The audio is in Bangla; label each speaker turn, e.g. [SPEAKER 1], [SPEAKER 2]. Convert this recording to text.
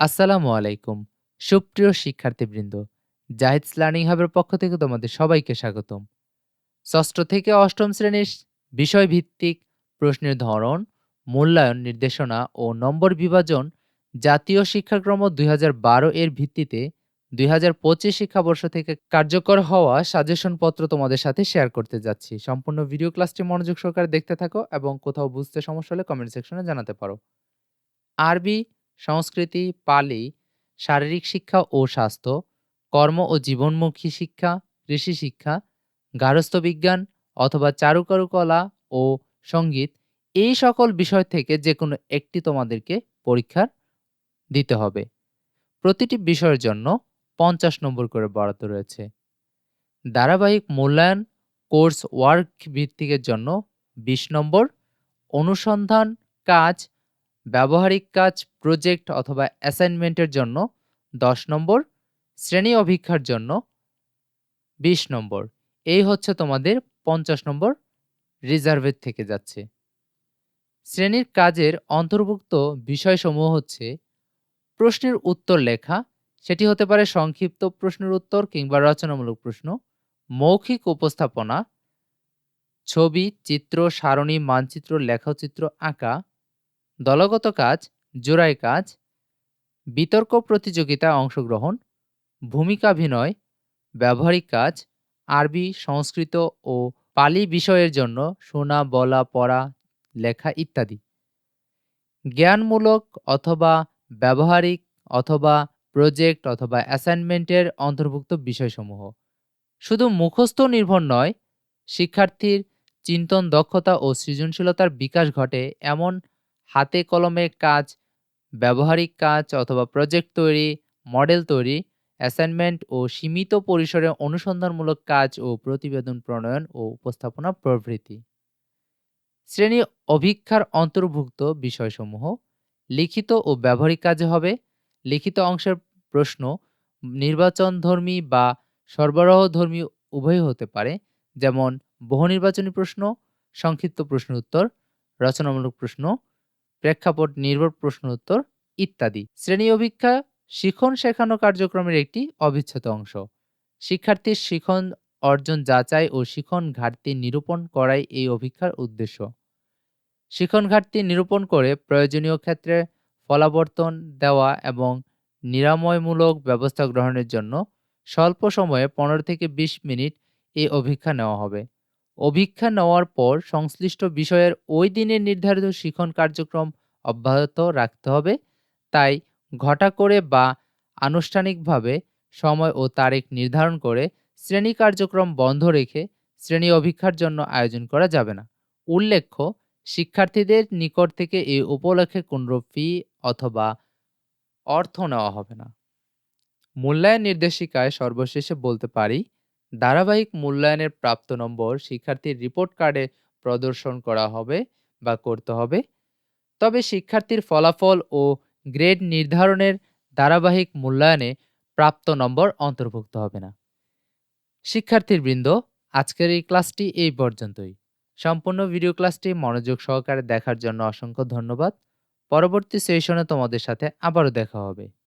[SPEAKER 1] আসসালামু আলাইকুম, সুপ্রিয় শিক্ষার্থীবৃন্দ, জাহিদস লার্নিং হাবের পক্ষ থেকে তোমাদের সবাইকে স্বাগতম। ষষ্ঠ থেকে অষ্টম শ্রেণির বিষয়ভিত্তিক প্রশ্নের ধরন, মূল্যায়ন, নির্দেশনা ও নম্বর বিভাজন জাতীয় শিক্ষাক্রম দুই হাজার বারো এর ভিত্তিতে দুই হাজার পঁচিশ শিক্ষাবর্ষ থেকে কার্যকর হওয়া সাজেশন পত্র তোমাদের সাথে শেয়ার করতে যাচ্ছি। সম্পূর্ণ ভিডিও ক্লাসটি মনোযোগ সহকারে দেখতে থাকো এবং কোথাও বুঝতে সমস্যা হলে কমেন্ট সেকশনে জানাতে পারো। আরবি সংস্কৃতি, পালি, শারীরিক শিক্ষা ও স্বাস্থ্য, কর্ম ও জীবনমুখী শিক্ষা, কৃষি শিক্ষা, গার্হস্থ্য বিজ্ঞান অথবা চারুকারুকলা ও সংগীত, এই সকল বিষয় থেকে যে কোনো একটি তোমাদেরকে পরীক্ষার দিতে হবে। প্রতিটি বিষয়ের জন্য পঞ্চাশ নম্বর করে বরাদ্দ রয়েছে। ধারাবাহিক মূল্যায়ন, কোর্স ওয়ার্ক ভিত্তিকের জন্য বিশ নম্বর, অনুসন্ধান কাজ ব্যবহারিক কাজ প্রজেক্ট অথবা অ্যাসাইনমেন্টের জন্য দশ নম্বর, শ্রেণি অভিক্ষার জন্য বিশ নম্বর। এই হচ্ছে তোমাদের পঞ্চাশ নম্বর রিজার্ভের থেকে যাচ্ছে। শ্রেণির কাজের অন্তর্ভুক্ত বিষয়সমূহ হচ্ছে, প্রশ্নের উত্তর লেখা, সেটি হতে পারে সংক্ষিপ্ত প্রশ্নের উত্তর কিংবা রচনামূলক প্রশ্ন, মৌখিক উপস্থাপনা, ছবি, চিত্র, সারণী, মানচিত্র, লেখচিত্র, আঁকা দলগত কাজ, জোড়াই কাজ, বিতর্ক প্রতিযোগিতায় অংশগ্রহণ ভূমিকাভিনয় ব্যবহারিক কাজ, আরবি, সংস্কৃত ও পালি বিষয়ের জন্য শোনা, বলা, পড়া, লেখা ইত্যাদি। জ্ঞানমূলক অথবা ব্যবহারিক অথবা প্রজেক্ট অথবা অ্যাসাইনমেন্টের অন্তর্ভুক্ত বিষয়সমূহ। শুধু মুখস্থ নির্ভর নয়, শিক্ষার্থীর চিন্তন দক্ষতা ও সৃজনশীলতার বিকাশ ঘটে এমন হাতে কলমে কাজ, ব্যবহারিক কাজ অথবা প্রজেক্ট তৈরি মডেল তৈরি অ্যাসাইনমেন্ট ও সীমিত পরিসরে অনুসন্ধানমূলক কাজ ও প্রতিবেদন প্রণয়ন ও উপস্থাপনা প্রভৃতি। শ্রেণি অভিক্ষার অন্তর্ভুক্ত বিষয়সমূহ, লিখিত ও ব্যবহারিক কাজে হবে, লিখিত অংশের প্রশ্ন, নির্বাচনধর্মী বা সরবরাহধর্মী উভয় হতে পারে, যেমন বহু নির্বাচনী প্রশ্ন, সংক্ষিপ্ত প্রশ্ন উত্তর রচনামূলক প্রশ্ন প্রেক্ষাপট, নির্ভর প্রশ্ন উত্তর ইত্যাদি। শ্রেণি অভিক্ষা শিখন শেখানো কার্যক্রমের একটি অবিচ্ছেদ্য অংশ। শিক্ষার্থীর শিখন অর্জন যাচাই ও শিখন ঘাটতি নিরূপণ করাই এই অভিক্ষার উদ্দেশ্য। শিখন ঘাটতি নিরূপণ করে প্রয়োজনীয় ক্ষেত্রে ফলাবর্তন দেওয়া এবং নিরাময়মূলক ব্যবস্থা গ্রহণের জন্য স্বল্প সময়ে পনেরো থেকে ২০ মিনিট এই অভিক্ষা নেওয়া হবে। অভিক্ষা নেওয়ার পর সংশ্লিষ্ট বিষয়ের ওই দিনের নির্ধারিত শিখন কার্যক্রম অব্যাহত রাখতে হবে। তাই ঘটা করে বা আনুষ্ঠানিকভাবে সময় ও তারিখ নির্ধারণ করে শ্রেণি কার্যক্রম বন্ধ রেখে শ্রেণি অভিক্ষার জন্য আয়োজন করা যাবে না। উল্লেখ্য, শিক্ষার্থীদের নিকট থেকে এই উপলক্ষে কোনো ফি অথবা অর্থ নেওয়া হবে না। মূল্যায়ন নির্দেশিকায় সর্বশেষে বলতে পারি ধারাবাহিক মূল্যায়নের প্রাপ্ত নম্বর শিক্ষার্থীর রিপোর্ট কার্ডে প্রদর্শন করা হবে বা করতে হবে। তবে শিক্ষার্থীর ফলাফল ও গ্রেড নির্ধারণের ধারাবাহিক মূল্যায়নে প্রাপ্ত নম্বর অন্তর্ভুক্ত হবে না। শিক্ষার্থীর বৃন্দ, আজকের এই ক্লাসটি এই পর্যন্তই। সম্পূর্ণ ভিডিও ক্লাসটি মনোযোগ সহকারে দেখার জন্য অসংখ্য ধন্যবাদ। পরবর্তী সেশনে তোমাদের সাথে আবারও দেখা হবে।